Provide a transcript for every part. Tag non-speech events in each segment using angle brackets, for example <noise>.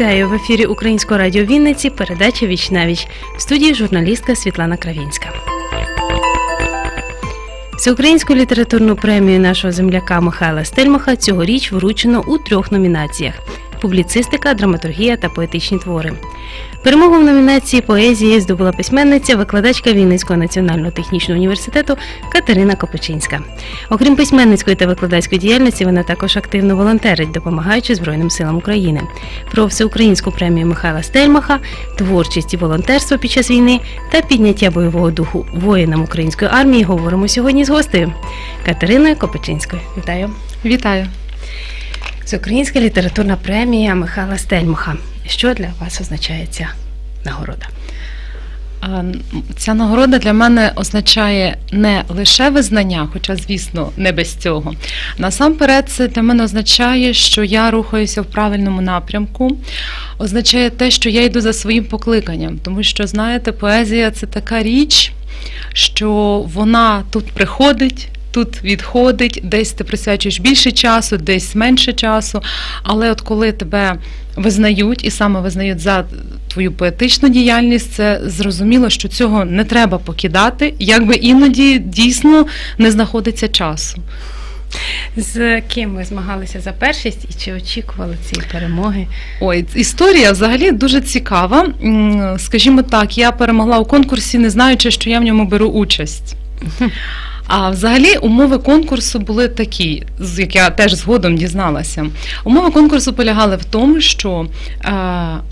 Вітаю в ефірі Українського радіо Вінниці. Передача Віч віч. В студії журналістка Світлана Кравінська. Всеукраїнську літературну премію нашого земляка Михайла Стельмаха цьогоріч вручено у трьох номінаціях: публіцистика, драматургія та поетичні твори. Перемогу в номінації поезії здобула письменниця, викладачка Вінницького національного технічного університету Катерина Копичинська. Окрім письменницької та викладацької діяльності, вона також активно волонтерить, допомагаючи Збройним силам України. Про всеукраїнську премію Михайла Стельмаха, творчість і волонтерство під час війни та підняття бойового духу воїнам української армії говоримо сьогодні з гостею Катериною Копичинською. Вітаю! Вітаю. Всеукраїнська літературна премія Михайла Стельмаха. Що для вас означає ця нагорода? Ця нагорода для мене означає не лише визнання, хоча, звісно, не без цього. Насамперед, це для мене означає, що я рухаюся в правильному напрямку. Означає те, що я йду за своїм покликанням, тому що, знаєте, поезія це така річ, що вона тут приходить. Тут відходить, десь ти присвячуєш більше часу, десь менше часу. Але от коли тебе визнають і саме визнають за твою поетичну діяльність, це зрозуміло, що цього не треба покидати, якби іноді дійсно не знаходиться часу. З ким ви змагалися за першість і чи очікували цієї перемоги? Ой, історія взагалі дуже цікава. Скажімо так, я перемогла у конкурсі, не знаючи, що я в ньому беру участь. <laughs> А взагалі умови конкурсу були такі, з як я теж згодом дізналася. Умови конкурсу полягали в тому, що е,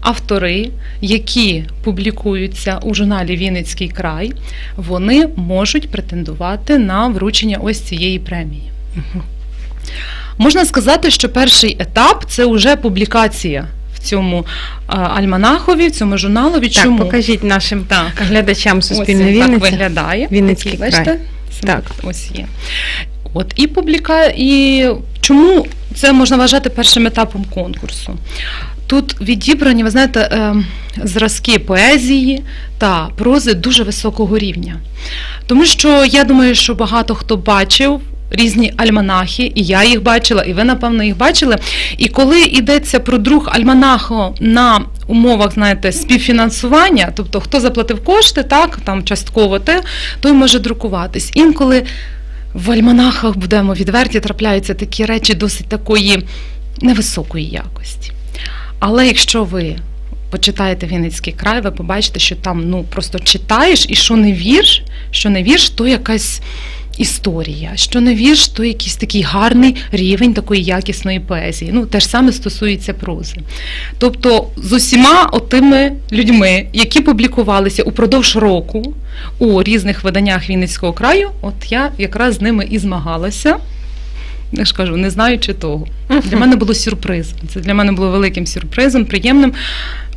автори, які публікуються у журналі Вінницький край, вони можуть претендувати на вручення ось цієї премії. Можна сказати, що перший етап це вже публікація в цьому е, альманахові, в цьому журналові. Так, Чому? покажіть нашим Так. глядачам Ось Суспільної він так виглядає. Вінницький край. Так. Ось є. От і публіка, і чому це можна вважати першим етапом конкурсу? Тут відібрані, ви знаєте, е, зразки поезії та прози дуже високого рівня. Тому що я думаю, що багато хто бачив різні альманахи, і я їх бачила, і ви, напевно, їх бачили. І коли йдеться про друг альманаху на умовах, знаєте, співфінансування, тобто хто заплатив кошти, так, там частково те, той може друкуватись. Інколи в альманахах, будемо відверті, трапляються такі речі досить такої невисокої якості. Але якщо ви почитаєте Вінницький край, ви побачите, що там ну просто читаєш, і що не вірш, що не вірш, то якась історія. Що не вірш, то якийсь такий гарний рівень такої якісної поезії. Ну, те ж саме стосується прози. Тобто, з усіма отими людьми, які публікувалися упродовж року у різних виданнях Вінницького краю, от я якраз з ними і змагалася. Я ж кажу, не знаючи того. Для мене було сюрпризом. Це для мене було великим сюрпризом, приємним.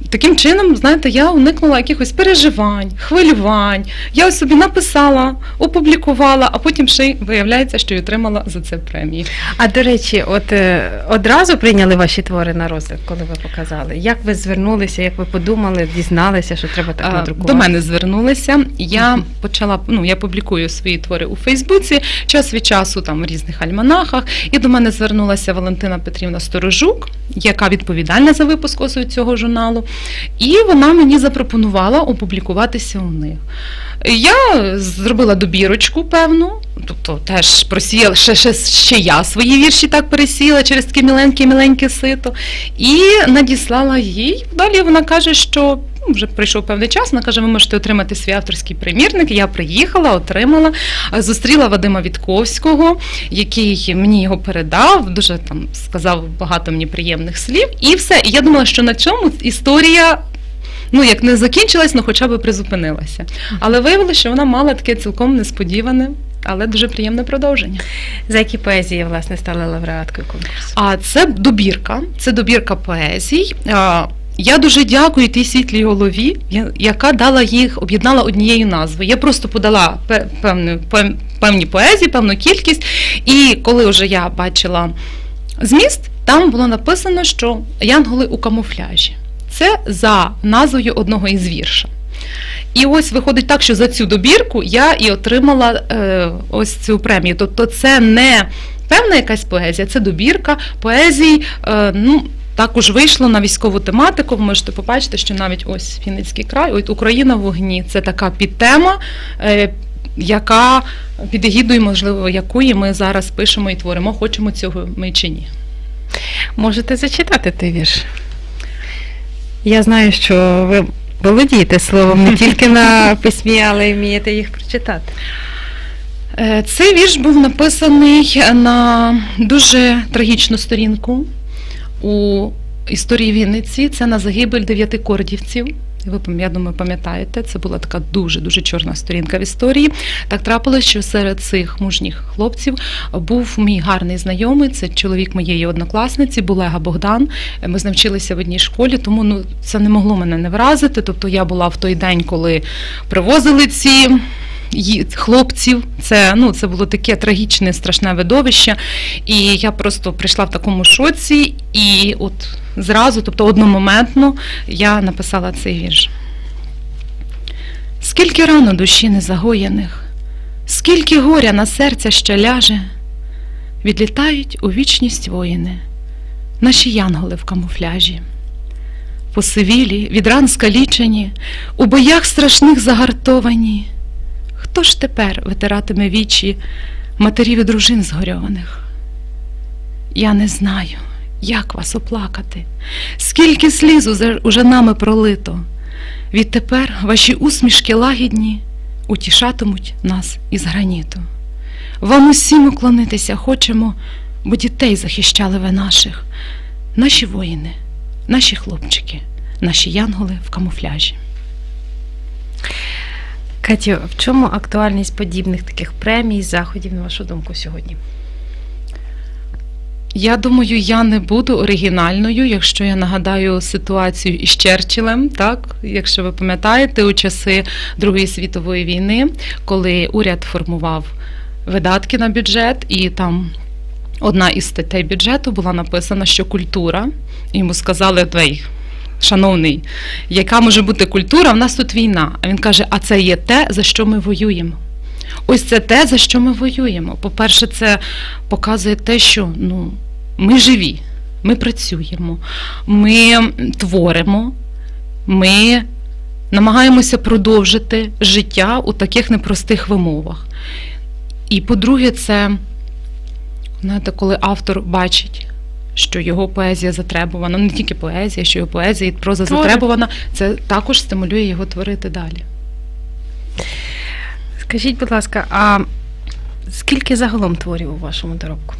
Таким чином, знаєте, я уникнула якихось переживань, хвилювань. Я ось собі написала, опублікувала, а потім ще й виявляється, що й отримала за це премії. А до речі, от е, одразу прийняли ваші твори на розгляд, коли ви показали. Як ви звернулися, як ви подумали, дізналися, що треба так надрукувати? До мене звернулися. Я почала ну я публікую свої твори у Фейсбуці, час від часу там в різних альманахах. І до мене звернулася Валентина Петрівна Сторожук, яка відповідальна за випуск ось цього журналу. І вона мені запропонувала опублікуватися у них. Я зробила добірочку певну, тобто теж просіяла ще, ще, ще я свої вірші так пересіла через таке міленьке-міленьке сито і надіслала їй. Далі вона каже, що ну, вже прийшов певний час. Вона каже, ви можете отримати свій авторський примірник. Я приїхала, отримала, зустріла Вадима Вітковського, який мені його передав, дуже там сказав багато мені приємних слів. І все. І я думала, що на цьому історія. Ну, як не закінчилась, ну хоча б призупинилася. Але виявилося, що вона мала таке цілком несподіване, але дуже приємне продовження. За які поезії, власне, стали лауреаткою конкурсу? А це добірка, це добірка поезій. Я дуже дякую тій світлій голові, яка дала їх, об'єднала однією назвою. Я просто подала певну, певні поезії, певну кількість. І коли вже я бачила зміст, там було написано, що Янголи у камуфляжі. Це за назвою одного із вірша. І ось виходить так, що за цю добірку я і отримала е, ось цю премію. Тобто це не певна якась поезія, це добірка поезій. Е, ну, також вийшло на військову тематику. Ви можете побачити, що навіть ось Вінницький край, от Україна в вогні. Це така підтема, е, яка під егідою, можливо, якої ми зараз пишемо і творимо, хочемо цього ми чи ні. Можете зачитати той вірш. Я знаю, що ви володієте словом не тільки на <laughs> письмі, але й вмієте їх прочитати. Е, Цей вірш був написаний на дуже трагічну сторінку у історії Вінниці. Це на загибель дев'яти кордівців. Ви, я думаю, пам'ятаєте, це була така дуже дуже чорна сторінка в історії. Так трапилось, що серед цих мужніх хлопців був мій гарний знайомий. Це чоловік моєї однокласниці, Булега Богдан. Ми з ним вчилися в одній школі, тому ну це не могло мене не вразити. Тобто я була в той день, коли привозили ці хлопців. Це ну це було таке трагічне, страшне видовище. І я просто прийшла в такому шоці, і от зразу, тобто одномоментно, я написала цей вірш. Скільки рано душі незагоєних, скільки горя на серця ще ляже, відлітають у вічність воїни, наші янголи в камуфляжі. Посивілі, від ран скалічені, у боях страшних загартовані. Хто ж тепер витиратиме вічі матерів і дружин згорьованих? Я не знаю, як вас оплакати, скільки слізу уже нами пролито. Відтепер ваші усмішки лагідні утішатимуть нас із граніту. Вам усім уклонитися хочемо, бо дітей захищали ви наших, наші воїни, наші хлопчики, наші янголи в камуфляжі. Катю, в чому актуальність подібних таких премій, заходів, на вашу думку, сьогодні? Я думаю, я не буду оригінальною, якщо я нагадаю ситуацію із Черчиллем, так якщо ви пам'ятаєте, у часи Другої світової війни, коли уряд формував видатки на бюджет, і там одна із статей бюджету була написана, що культура. Йому сказали, «Ей, шановний, яка може бути культура? В нас тут війна. А він каже: а це є те, за що ми воюємо. Ось це те, за що ми воюємо. По-перше, це показує те, що ну, ми живі, ми працюємо, ми творимо, ми намагаємося продовжити життя у таких непростих вимовах. І по-друге, це знаєте, коли автор бачить, що його поезія затребувана, ну, не тільки поезія, що його поезія і проза Твори. затребувана, це також стимулює його творити далі. Скажіть, будь ласка, а скільки загалом творів у вашому доробку?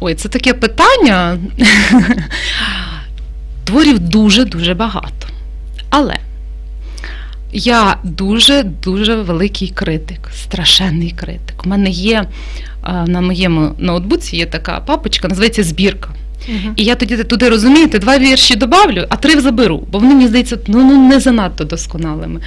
Ой, це таке питання. Творів дуже-дуже багато. Але я дуже-дуже великий критик, страшенний критик. У мене є е, на моєму ноутбуці є така папочка, називається збірка. І я тоді туди розумієте, два вірші добавлю, а три заберу, бо вони мені здається ну, ну не занадто досконалими.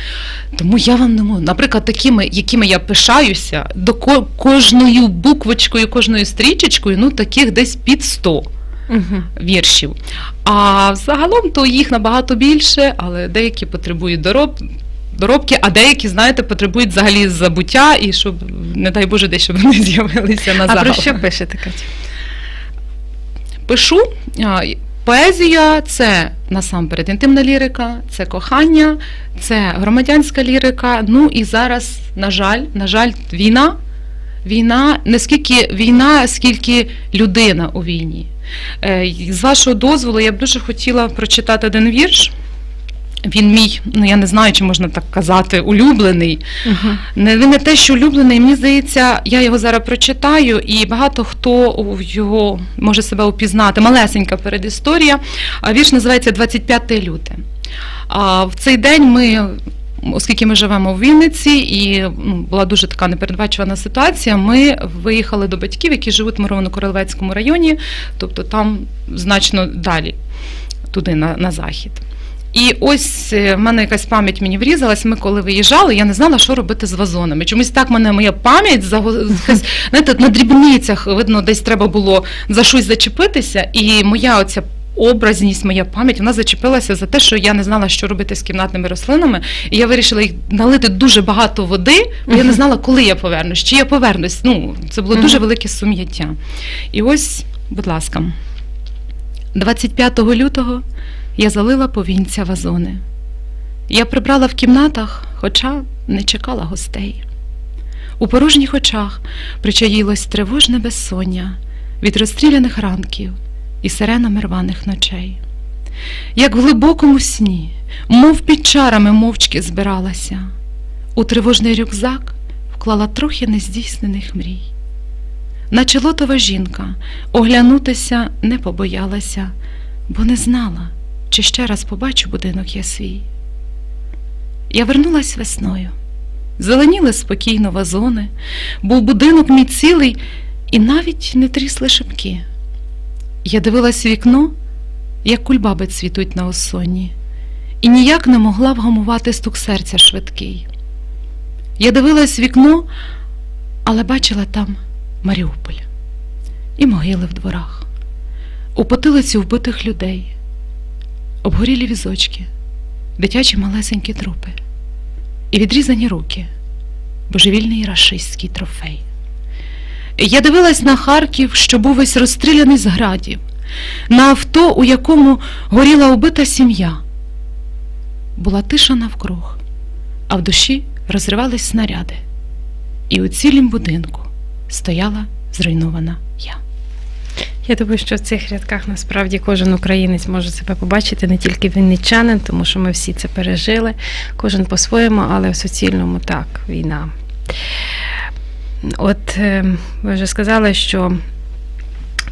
Тому я вам не можу. Наприклад, такими, якими я пишаюся, до ко- кожною буквочкою, кожною стрічечкою, ну таких десь під 100 Угу. віршів. А загалом то їх набагато більше, але деякі потребують дороб. Доробки, а деякі, знаєте, потребують взагалі забуття і щоб, не дай Боже, десь щоб вони <laughs> з'явилися на А про що пишете, Катю? Пишу. Поезія це насамперед інтимна лірика, це кохання, це громадянська лірика. Ну і зараз, на жаль, на жаль, війна. Війна не скільки війна, скільки людина у війні. Е, З вашого дозволу, я б дуже хотіла прочитати один вірш. Він мій, ну я не знаю, чи можна так казати, улюблений. Угу. Не, не те, що улюблений, мені здається, я його зараз прочитаю, і багато хто його може себе упізнати. Малесенька передісторія. Вірш називається 25 люте. А в цей день ми. Оскільки ми живемо в Вінниці, і ну, була дуже така непередбачувана ситуація, ми виїхали до батьків, які живуть в Мироно-Королевецькому районі, тобто там значно далі, туди на, на захід. І ось е, в мене якась пам'ять мені врізалась. Ми коли виїжджали, я не знала, що робити з вазонами. Чомусь так мене моя пам'ять <laughs> знаєте, на дрібницях видно, десь треба було за щось зачепитися, і моя оця. Образність, моя пам'ять, вона зачепилася за те, що я не знала, що робити з кімнатними рослинами, і я вирішила їх налити дуже багато води, бо я не знала, коли я повернусь, чи я повернусь. Ну, це було дуже велике сум'яття. І ось, будь ласка, 25 лютого я залила повінця вазони. Я прибрала в кімнатах, хоча не чекала гостей. У порожніх очах причаїлось тривожне безсоння від розстріляних ранків і сиренами рваних ночей. Як в глибокому сні, мов під чарами мовчки збиралася, у тривожний рюкзак вклала трохи нездійснених мрій. Наче лотова жінка оглянутися не побоялася, бо не знала, чи ще раз побачу будинок я свій. Я вернулась весною. Зеленіли спокійно вазони, був будинок мій цілий, і навіть не трісли шибки. Я дивилась вікно, як кульбаби цвітуть на осонні, і ніяк не могла вгамувати стук серця швидкий. Я дивилась вікно, але бачила там Маріуполь і могили в дворах, у потилицю вбитих людей, обгорілі візочки, дитячі малесенькі трупи і відрізані руки, божевільний рашистський трофей. Я дивилась на Харків, що був весь розстріляний з градів, на авто, у якому горіла убита сім'я. Була тиша навкруг, а в душі розривались снаряди, і у цілім будинку стояла зруйнована я. Я думаю, що в цих рядках насправді кожен українець може себе побачити, не тільки вінничанин, тому що ми всі це пережили, кожен по-своєму, але в суцільному так, війна. От е, ви вже сказали, що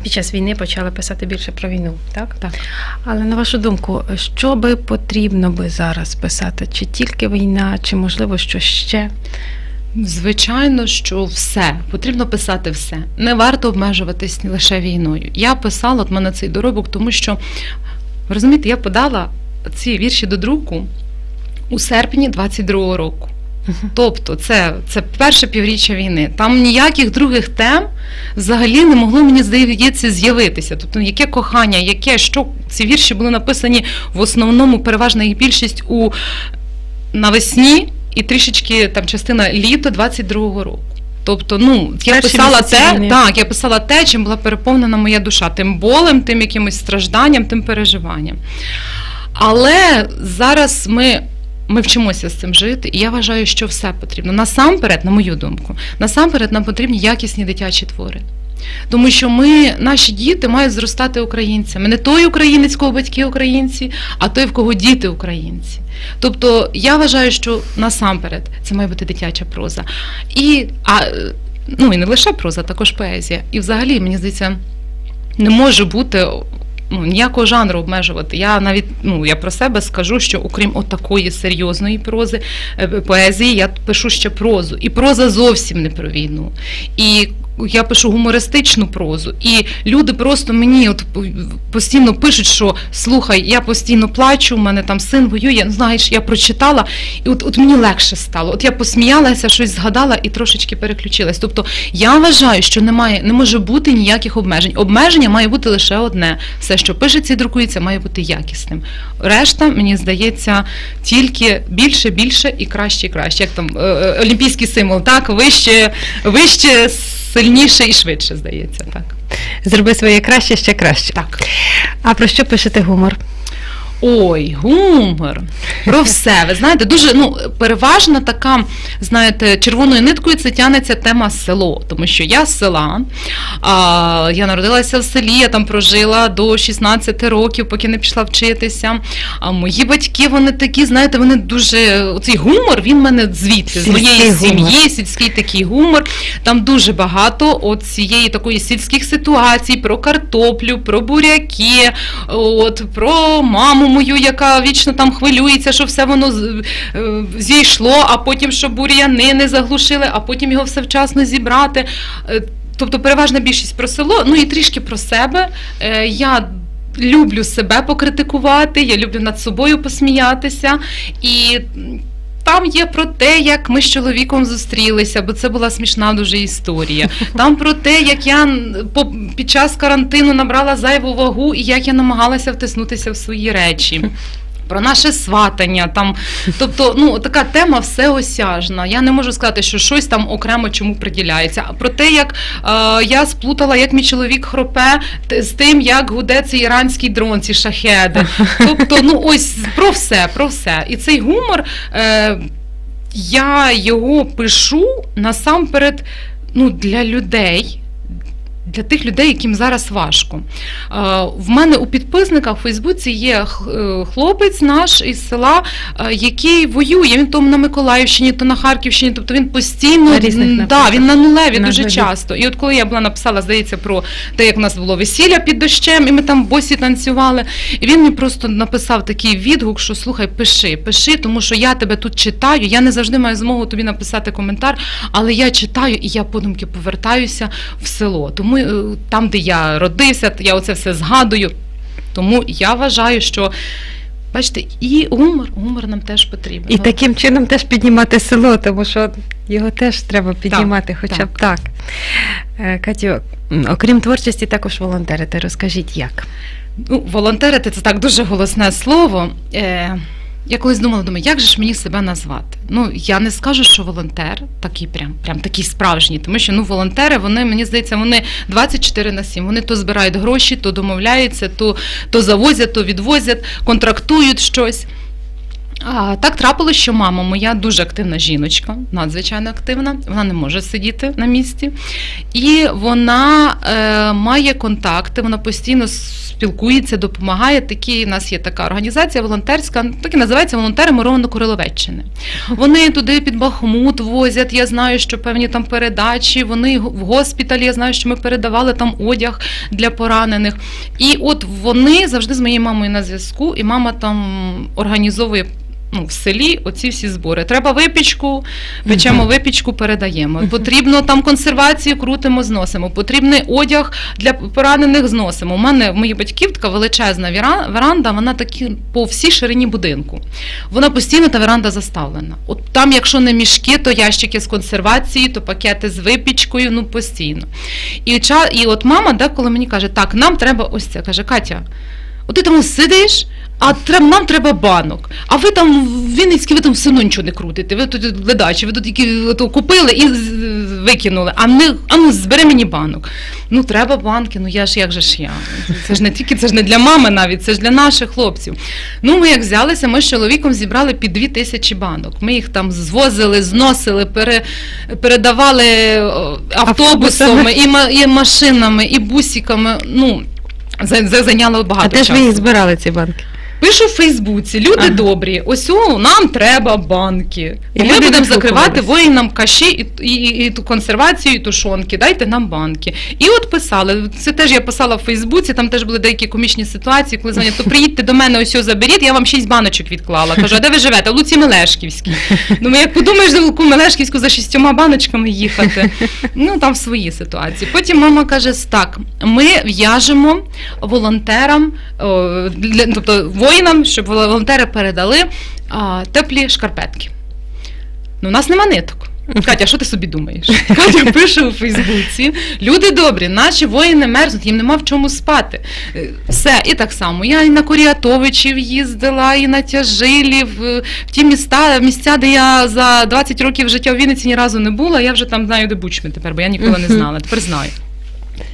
під час війни почали писати більше про війну, так? Так. Але на вашу думку, що би потрібно би зараз писати? Чи тільки війна, чи можливо щось ще? Звичайно, що все потрібно писати все. Не варто обмежуватись лише війною. Я писала от мене цей доробок, тому що розумієте, я подала ці вірші до друку у серпні 22-го року. Тобто, це, це перше півріччя війни. Там ніяких других тем взагалі не могло, мені здається, з'явитися. Тобто, яке кохання, яке що ці вірші були написані в основному, переважна їх більшість у навесні і трішечки там частина літо 22-го року. Тобто, ну я Перші писала те, війни. так, я писала те, чим була переповнена моя душа, тим болем, тим якимось стражданням, тим переживанням. Але зараз ми. Ми вчимося з цим жити, і я вважаю, що все потрібно. Насамперед, на мою думку, насамперед нам потрібні якісні дитячі твори. Тому що ми, наші діти мають зростати українцями. Не той українець, кого батьки українці, а той, в кого діти українці. Тобто я вважаю, що насамперед це має бути дитяча проза. І, а, е, ну, і не лише проза, також поезія. І взагалі, мені здається, не може бути ну, ніякого жанру обмежувати. Я навіть ну, я про себе скажу, що окрім отакої серйозної прози, е, поезії, я пишу ще прозу. І проза зовсім не про війну. І я пишу гумористичну прозу, і люди просто мені от постійно пишуть, що слухай, я постійно плачу, у мене там син воює. Знаєш, я прочитала, і от, от мені легше стало. От я посміялася, щось згадала і трошечки переключилась. Тобто я вважаю, що немає, не може бути ніяких обмежень. Обмеження має бути лише одне: все, що пишеться і друкується, має бути якісним. Решта, мені здається, тільки більше, більше і краще, і краще. Як там е, е, олімпійський символ, так вище, вище, сильніше і швидше, здається, так. Зроби своє краще ще краще. Так. А про що пишете гумор? Ой, гумор. Про все. Ви знаєте, дуже ну переважна така, знаєте, червоною ниткою це тянеться тема село, тому що я з села. А, я народилася в селі, я там прожила до 16 років, поки не пішла вчитися. А мої батьки, вони такі, знаєте, вони дуже оцей гумор, він в мене звідти, з моєї гумор. сім'ї, сільський такий гумор. Там дуже багато от цієї такої сільських ситуацій про картоплю, про буряки, от про маму мою, яка вічно там хвилюється, що все воно е, зійшло, а потім що бур'яни не заглушили, а потім його все вчасно зібрати. Е, Тобто переважна більшість про село, ну і трішки про себе. Е, Я люблю себе покритикувати, я люблю над собою посміятися. І там є про те, як ми з чоловіком зустрілися, бо це була смішна дуже історія. Там про те, як я під час карантину набрала зайву вагу і як я намагалася втиснутися в свої речі. Про наше сватання, там, тобто, ну така тема всеосяжна. Я не можу сказати, що щось там окремо чому приділяється. А про те, як е, я сплутала, як мій чоловік хропе з тим, як гуде цей іранський дрон, ці шахеди. <laughs> Тобто, ну ось про все, про все. І цей гумор. Е, я його пишу насамперед ну, для людей. Для тих людей, яким зараз важко. Е, В мене у підписниках у Фейсбуці є е, хлопець наш із села, е, який воює. Він то на Миколаївщині, то на Харківщині. Тобто він постійно На різних да, він на нулеві На дуже нулі. часто. І от коли я була написала, здається, про те, як у нас було весілля під дощем, і ми там босі танцювали. І він мені просто написав такий відгук, що слухай, пиши, пиши, тому що я тебе тут читаю. Я не завжди маю змогу тобі написати коментар, але я читаю і я подумки повертаюся в село. Тому е, там, де я родився, я оце все згадую. Тому я вважаю, що. Бачите, і гумор, гумор нам теж потрібен. І таким чином теж піднімати село, тому що його теж треба піднімати, хоча б так. Е, Катю, окрім творчості, також волонтерите. Розкажіть, як? Ну, волонтерити це так дуже голосне слово. Я колись думала, думаю, як же ж мені себе назвати? Ну, я не скажу, що волонтер такий прям, прям такий справжній, тому що ну, волонтери, вони, мені здається, вони 24 на 7. Вони то збирають гроші, то домовляються, то, то завозять, то відвозять, контрактують щось. А, так трапилось, що мама моя дуже активна жіночка, надзвичайно активна. Вона не може сидіти на місці. І вона е, має контакти, вона постійно спілкується, допомагає. Такі, у нас є така організація волонтерська, так і називається волонтери Мироно-Королевеччини. Вони туди під Бахмут возять. Я знаю, що певні там передачі. Вони в госпіталі. Я знаю, що ми передавали там одяг для поранених. І от вони завжди з моєю мамою на зв'язку, і мама там організовує. Ну, в селі оці всі збори. Треба випічку, печемо випічку, передаємо. Потрібно там консервацію, крутимо, зносимо. Потрібний одяг для поранених зносимо. У мене в моїй батьків така величезна веранда, вона такі по всій ширині будинку. Вона постійно та веранда заставлена. От там, якщо не мішки, то ящики з консервації, то пакети з випічкою, ну постійно. І, ча- і от мама деколи мені каже, так, нам треба ось це. Каже, Катя, от ти там сидиш, а треб, нам треба банок. А ви там в Вінницькій, ви там все одно нічого не крутите. Ви тут ледачі, ви тут тільки ото купили і викинули. А не а ну збери мені банок. Ну треба банки. Ну я ж як же ж я? Це ж не тільки це ж не для мами навіть, це ж для наших хлопців. Ну ми як взялися, ми з чоловіком зібрали під дві тисячі банок. Ми їх там звозили, зносили, пере, передавали автобусами, і, і машинами, і бусиками. Ну за- зайняло багато а де ж часу. ви їх збирали, ці банки? Пишу в Фейсбуці, люди Ага. добрі, ось о, нам треба банки. І ми будемо закривати воїнам каші і, і, і, і ту консервацію, і тушонки. Дайте нам банки. І от писали. Це теж я писала в Фейсбуці, там теж були деякі комічні ситуації, коли дзвонять, то приїдьте до мене, ось о, заберіть, я вам шість баночок відклала. Кажу, а де ви живете? В Луці Мелешківській. Думаю, <laughs> як подумаєш за Луку Мелешківську за шістьома баночками їхати. Ну там свої ситуації. Потім мама каже: так, ми в'яжемо волонтерам, о, для, тобто воїнам, щоб волонтери передали а, теплі шкарпетки. Ну, у нас нема ниток. Катя, що ти собі думаєш? <laughs> Катя пише у Фейсбуці: люди добрі, наші воїни мерзнуть, їм нема в чому спати. Е, Все, і так само. Я і на Коріатовичів їздила, і на Тяжилів, в в ті міста, місця, де я за 20 років життя в Вінниці ні разу не була. Я вже там знаю, де бучми тепер, бо я ніколи не знала. Тепер знаю.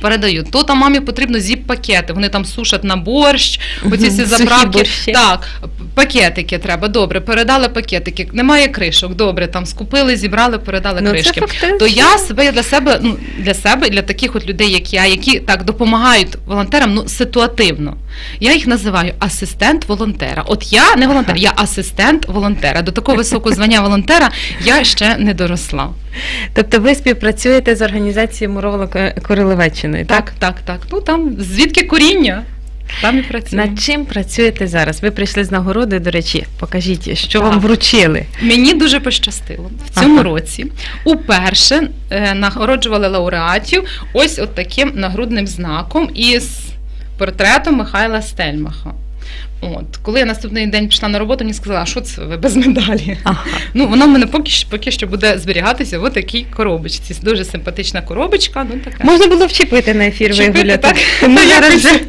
Передаю. То там мамі потрібно зіп-пакети. Вони там сушать на борщ, оці всі заправки. Так, пакетики треба. Добре, передали пакетики. Немає кришок. Добре, там скупили, зібрали, передали Ну, кришки. То я себе для себе, ну для себе, для таких от людей, як я, які так допомагають волонтерам, ну ситуативно. Я їх називаю асистент волонтера. От я не волонтер, я асистент волонтера. До такого високого звання волонтера я ще не доросла. Тобто ви співпрацюєте з організацією Муроволо Королевеччини, так? Так, так, так. Ну там звідки коріння? Там і працюємо. Над чим працюєте зараз? Ви прийшли з нагороди, до речі, покажіть, що Так. вам вручили. Мені дуже пощастило в цьому Ага. році. Уперше е, нагороджували лауреатів ось от таким нагрудним знаком із портретом Михайла Стельмаха. От коли я наступний день пішла на роботу, мені сказала, а що це ви без медалі? Ага. Ну вона в мене поки що поки що буде зберігатися в такій коробочці. Дуже симпатична коробочка. Ну така Можна було вчепити на ефір Вчепити, вигуляти. так? Тому зараз якось-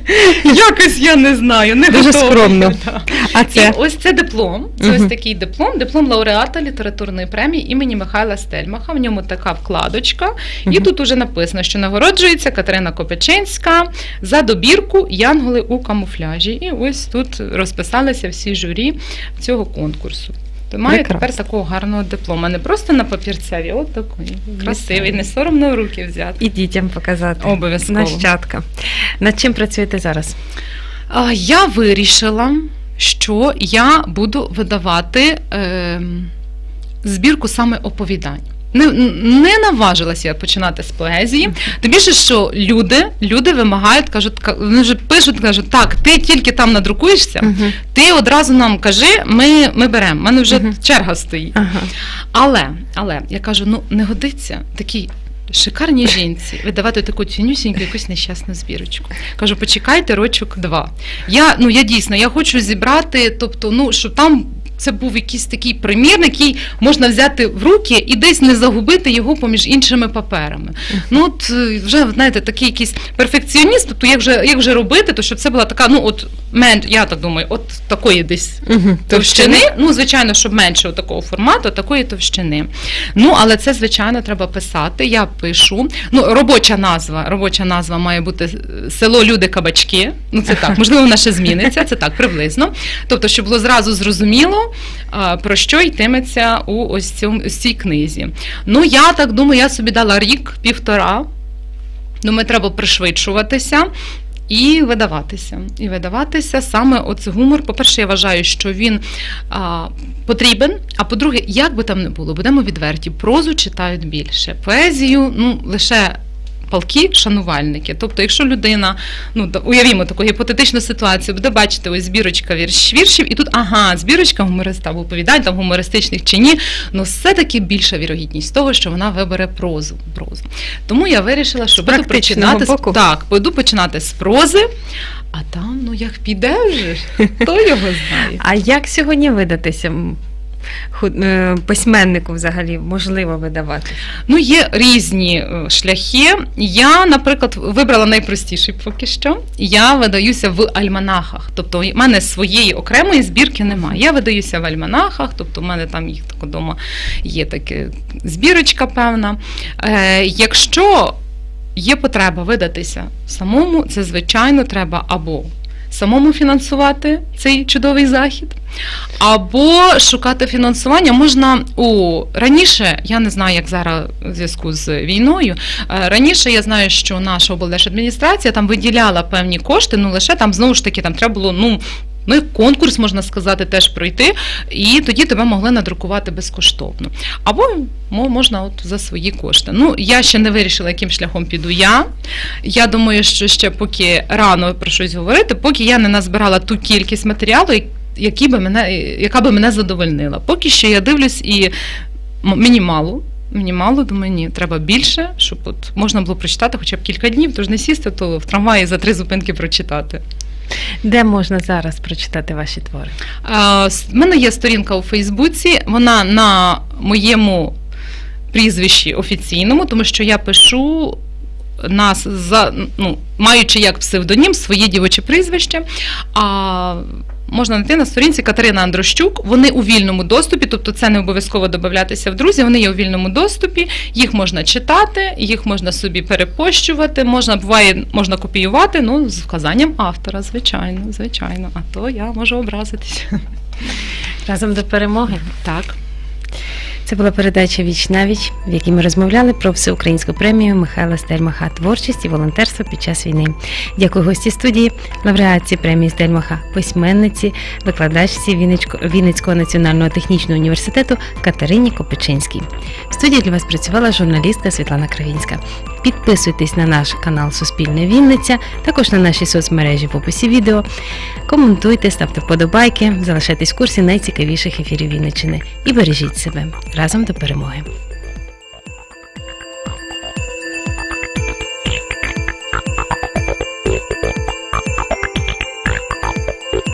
вже... якось я не знаю. Не Дуже готова. скромно. <laughs> Да. А це? І ось це диплом. Це Мгм. ось такий диплом, диплом лауреата літературної премії імені Михайла Стельмаха. В ньому така вкладочка. І тут уже написано, що нагороджується Катерина Копячинська за добірку Янголи у камуфляжі. І ось тут розписалися всі журі цього конкурсу. То має Прекрасно. тепер такого гарного диплома. Не просто на папірцеві, от такий красивий, не соромно в руки взяти. І дітям показати. Обов'язково. Нащадка. Над чим працюєте зараз? А, Я вирішила, що я буду видавати е, збірку саме оповідань. Не, не наважилася починати з поезії. Тим більше, що люди, люди вимагають, кажуть, вони вже пишуть, кажуть, так, ти тільки там надрукуєшся, Мгм. ти одразу нам кажи, ми, ми беремо. У мене вже Мгм. черга стоїть. Ага. Але, але я кажу, ну не годиться такій шикарній жінці видавати таку цінюсіньку якусь нещасну збірочку. Кажу, почекайте рочок два. Я ну я дійсно я хочу зібрати, тобто, ну щоб там. Це був якийсь такий примірник, який можна взяти в руки і десь не загубити його поміж іншими паперами. Ну от е, вже знаєте, такий якийсь перфекціоніст, тобто як вже як вже робити, то щоб це була така, ну от мен, я так думаю, от такої десь Мгм. товщини. Ну, звичайно, щоб менше такого формату, такої товщини. Ну, але це, звичайно, треба писати. Я пишу. Ну, робоча назва. Робоча назва має бути е, село Люди Кабачки. Ну, це так, можливо, вона ще зміниться, це так, приблизно. Тобто, щоб було зразу зрозуміло, про що йтиметься у ось цьому ось цій книзі. Ну, я так думаю, я собі дала рік, півтора. Думаю, треба пришвидшуватися. І видаватися. І видаватися саме оце гумор. По-перше, я вважаю, що він а, потрібен. А по-друге, як би там не було, будемо відверті, прозу читають більше. Поезію, ну, лише. Палки шанувальники. Тобто, якщо людина, ну уявімо таку гіпотетичну ситуацію, буде бачити ось збірочка вірш, віршів, і тут ага, збірочка гумориста або оповідань, там гумористичних чи ні, ну все-таки більша вірогідність того, що вона вибере прозу. прозу. Тому я вирішила, що буду починати боку. так, буду починати з прози, а там, ну як піде вже, <laughs> хто його знає. А як сьогодні видатися? Е, Письменнику взагалі можливо видавати. Ну, є різні е, шляхи. Я, наприклад, вибрала найпростіший поки що. Я видаюся в альманахах. Тобто, в мене своєї окремої збірки немає. Я видаюся в альманахах, тобто, в мене там їх так вдома є така збірочка певна. Е, якщо є потреба видатися самому, це звичайно треба або самому фінансувати цей чудовий захід, або шукати фінансування можна у раніше. Я не знаю, як зараз в зв'язку з війною. е, Раніше я знаю, що наша облдержадміністрація там виділяла певні кошти, ну лише там знову ж таки там треба було ну. Ну, і конкурс, можна сказати, теж пройти, і тоді тебе могли надрукувати безкоштовно. Або мо- можна от за свої кошти. Ну, я ще не вирішила, яким шляхом піду я. Я думаю, що ще поки рано про щось говорити, поки я не назбирала ту кількість матеріалу, які би мене, яка би мене задовольнила. Поки що я дивлюсь і мені мало. Мені мало, думаю, ні, треба більше, щоб от можна було прочитати хоча б кілька днів, тож не сісти, то в трамваї за три зупинки прочитати. Де можна зараз прочитати ваші твори? У мене є сторінка у Фейсбуці, вона на моєму прізвищі офіційному, тому що я пишу нас за ну, маючи як псевдонім своє дівоче прізвище. А можна знайти на сторінці Катерина Андрощук. Вони у вільному доступі, тобто це не обов'язково додатися в друзі. Вони є у вільному доступі. Їх можна читати, їх можна собі перепощувати, можна буває, можна копіювати. Ну з вказанням автора, звичайно, звичайно. А то я можу образитися. Разом до перемоги. Так. Це була передача Віч на віч, в якій ми розмовляли про всеукраїнську премію Михайла Стельмаха творчість і волонтерство під час війни. Дякую гості студії, лауреатці премії Стельмаха, письменниці, викладачці Вінницько- Вінницького національного технічного університету Катерині Копичинській. В студії для вас працювала журналістка Світлана Кравінська. Підписуйтесь на наш канал Суспільне Вінниця, також на наші соцмережі в описі відео. Коментуйте, ставте вподобайки, залишайтесь в курсі найцікавіших ефірів Вінниччини і бережіть себе разом до перемоги.